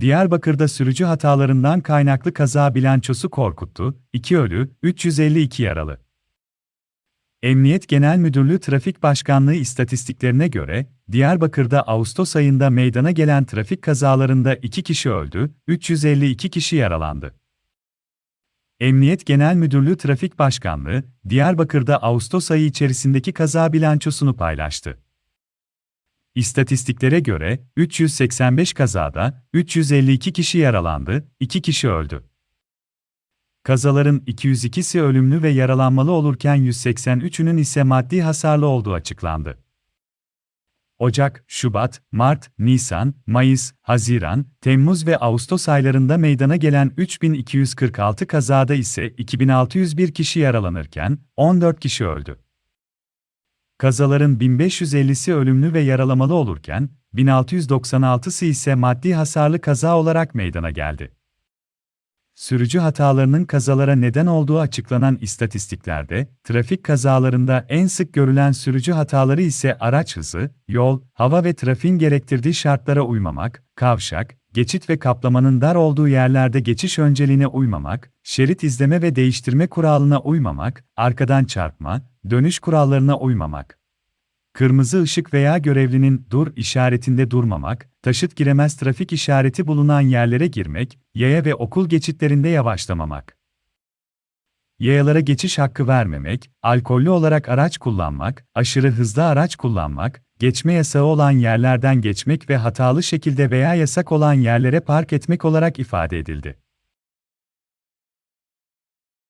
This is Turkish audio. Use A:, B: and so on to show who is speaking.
A: Diyarbakır'da sürücü hatalarından kaynaklı kaza bilançosu korkuttu, 2 ölü, 352 yaralı. Emniyet Genel Müdürlüğü Trafik Başkanlığı istatistiklerine göre, Diyarbakır'da Ağustos ayında meydana gelen trafik kazalarında 2 kişi öldü, 352 kişi yaralandı. Emniyet Genel Müdürlüğü Trafik Başkanlığı, Diyarbakır'da Ağustos ayı içerisindeki kaza bilançosunu paylaştı. İstatistiklere göre 385 kazada 352 kişi yaralandı, 2 kişi öldü. Kazaların 202'si ölümlü ve yaralanmalı olurken 183'ünün ise maddi hasarlı olduğu açıklandı. Ocak, Şubat, Mart, Nisan, Mayıs, Haziran, Temmuz ve Ağustos aylarında meydana gelen 3246 kazada ise 2601 kişi yaralanırken 14 kişi öldü. Kazaların 1550'si ölümlü ve yaralamalı olurken 1696'sı ise maddi hasarlı kaza olarak meydana geldi. Sürücü hatalarının kazalara neden olduğu açıklanan istatistiklerde, trafik kazalarında en sık görülen sürücü hataları ise araç hızı, yol, hava ve trafiğin gerektirdiği şartlara uymamak, kavşak, geçit ve kaplamanın dar olduğu yerlerde geçiş önceliğine uymamak, şerit izleme ve değiştirme kuralına uymamak, arkadan çarpma, dönüş kurallarına uymamak. Kırmızı ışık veya görevlinin dur işaretinde durmamak, taşıt giremez trafik işareti bulunan yerlere girmek, yaya ve okul geçitlerinde yavaşlamamak. Yayalara geçiş hakkı vermemek, alkollü olarak araç kullanmak, aşırı hızlı araç kullanmak, geçme yasağı olan yerlerden geçmek ve hatalı şekilde veya yasak olan yerlere park etmek olarak ifade edildi.